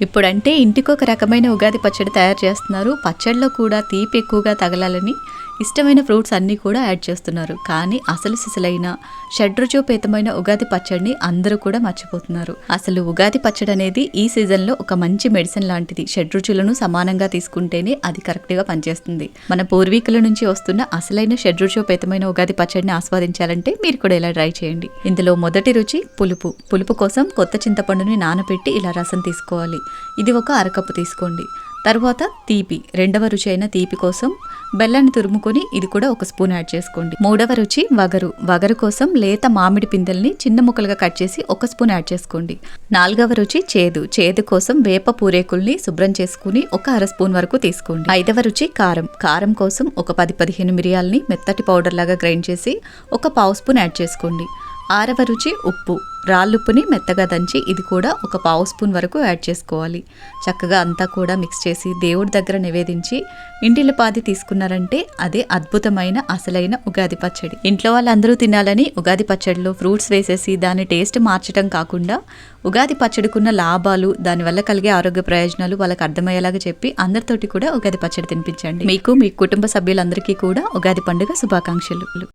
ఇప్పుడంటే ఇంటికి ఒక రకమైన ఉగాది పచ్చడి తయారు చేస్తున్నారు. పచ్చడిలో కూడా తీపి ఎక్కువగా తగలాలని ఇష్టమైన ఫ్రూట్స్ అన్నీ కూడా యాడ్ చేస్తున్నారు. కానీ అసలు సిసలైన షడ్రుచోపేతమైన ఉగాది పచ్చడిని అందరూ కూడా మర్చిపోతున్నారు. అసలు ఉగాది పచ్చడి అనేది ఈ సీజన్లో ఒక మంచి మెడిసిన్ లాంటిది. షడ్రుచులను సమానంగా తీసుకుంటేనే అది కరెక్ట్గా పనిచేస్తుంది. మన పూర్వీకుల నుంచి వస్తున్న అసలైన షడ్రుచోపేతమైన ఉగాది పచ్చడిని ఆస్వాదించాలంటే మీరు కూడా ఇలా ట్రై చేయండి. ఇందులో మొదటి రుచి పులుపు. పులుపు కోసం కొత్త చింతపండుని నానబెట్టి ఇలా రసం తీసుకోవాలి. ఇది ఒక అరకప్పు తీసుకోండి. తర్వాత తీపి రెండవ రుచి అయిన తీపి కోసం బెల్లాన్ని తురుముకొని ఇది కూడా ఒక స్పూన్ యాడ్ చేసుకోండి. మూడవ రుచి వగరు. వగరు కోసం లేత మామిడి పిందెల్ని చిన్న ముక్కలుగా కట్ చేసి ఒక స్పూన్ యాడ్ చేసుకోండి. నాలుగవ రుచి చేదు. చేదు కోసం వేప పూరేకుల్ని శుభ్రం చేసుకుని ఒక అర స్పూన్ వరకు తీసుకోండి. ఐదవ రుచి కారం. కారం కోసం ఒక పది పదిహేను మిరియాలని మెత్తటి పౌడర్ లాగా గ్రైండ్ చేసి ఒక పావు స్పూన్ యాడ్ చేసుకోండి. ఆరవ రుచి ఉప్పు. రాళ్ళుప్పుని మెత్తగా దంచి ఇది కూడా ఒక పావు స్పూన్ వరకు యాడ్ చేసుకోవాలి. చక్కగా అంతా కూడా మిక్స్ చేసి దేవుడి దగ్గర నివేదించి ఇంటిల్లిపాది తీసుకున్నారంటే అదే అద్భుతమైన అసలైన ఉగాది పచ్చడి. ఇంట్లో వాళ్ళందరూ తినాలని ఉగాది పచ్చడిలో ఫ్రూట్స్ వేసేసి దాని టేస్ట్ మార్చడం కాకుండా ఉగాది పచ్చడికున్న లాభాలు దానివల్ల కలిగే ఆరోగ్య ప్రయోజనాలు వాళ్ళకి అర్థమయ్యేలాగా చెప్పి అందరితోటి కూడా ఉగాది పచ్చడి తినిపించండి. మీకు మీ కుటుంబ సభ్యులందరికీ కూడా ఉగాది పండుగ శుభాకాంక్షలు.